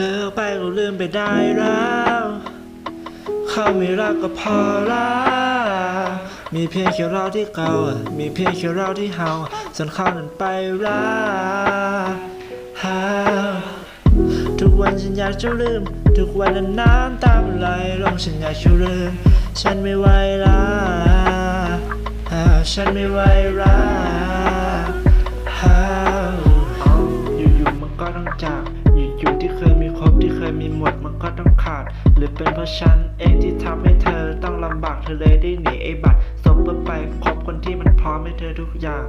ลิกไปก็ลืมไปได้แล้ว เขาไม่รักก็พอละมีเพียงแค่เราที่เก่า มีเพียงแค่เราที่เฮาส่วนเขานั้นไปรักหาทุกวันฉันอยากจะลืม ทุกวันนั้นน้ำตามไหลลงฉันอยากจะลืม ฉันไม่ไหวละฉันไม่ไหวละ อยู่ๆที่เคยมีครบที่เคยมีหมดมันก็ต้องขาด หรือเป็นเพราะฉันเองที่ทำให้เธอต้องลำบากเธอเลยได้หนีไอ้บัตรซบเพื่อไปคบคนที่มันพร้อมให้เธอทุกอย่าง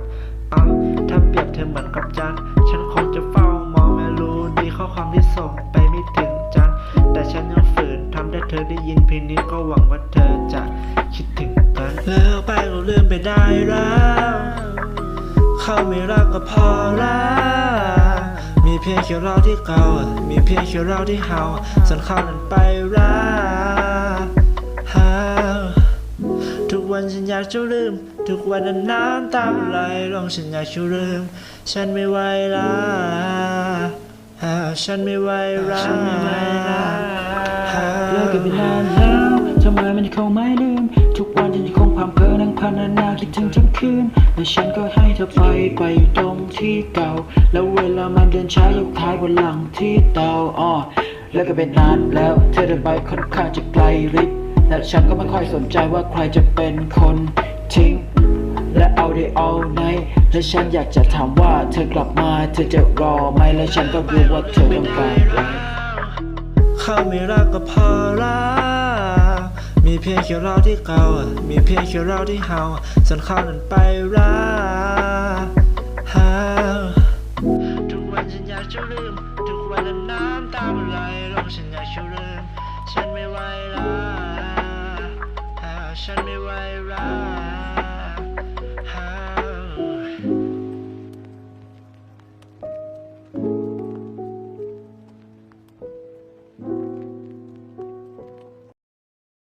อะถ้าเปรียบเธอเหมือนกับจันฉันคงจะเฝ้ามองแม้รู้ดีข้อความที่ส่งไปไม่ถึงจันแต่ฉันยังฝืนทำให้เธอได้ยินเพลงนี้ก็หวังว่าเธอจะคิดถึงกันแล้วไปก็ลืมไปได้แล้ว เข้าไม่รักก็พอและมีเพียงแค่เราที่เก่ามีเพียงแค่เราที่เฮาส่วนเขานั้นไปรักหาทุกวันฉันอยากจะลืม ทุกวันนั้นน้ำตามันไหลลงฉันอยากจะลืมฉันไม่ไหวละอ่าฉันไม่ไหวละฉันไม่ไหวละเลิกกันไปนานแล้ว ทำไมมันยังคงไม่ลืม ทุกวันฉันยังคงพามเพอนั่งพันนานาคิดถึงทั้งคืน และฉันก็ให้เธอไปไปอยู่ตรงที่เก่า แล้วเวลามันเดินช้ายกท้ายบนหลังที่เตาอ้อเลิกกันไปนานแล้ว เธอเดินไปค่อนข้างจะไกลริบและฉันก็ไม่ค่อยสนใจว่าใครจะเป็นคนทิ้ง และเอาได้เอาไหนและฉันอยากจะถามว่าเธอกลับมาเธอจะรอไหมและฉันก็รู้ว่าเธอต้องการอะไรเขาไม่รักก็พอละ มีเพียงแค่เราที่เก่ามีเพียงแค่เราที่เฮาส่วนเขานั้นไปรักหาทุกวันฉันอยากจะลืม ทุกวันนั้นน้ำตามันไหลลงฉันอยากจะลืม ฉันไม่ไหวละฉันไม่ไหวละ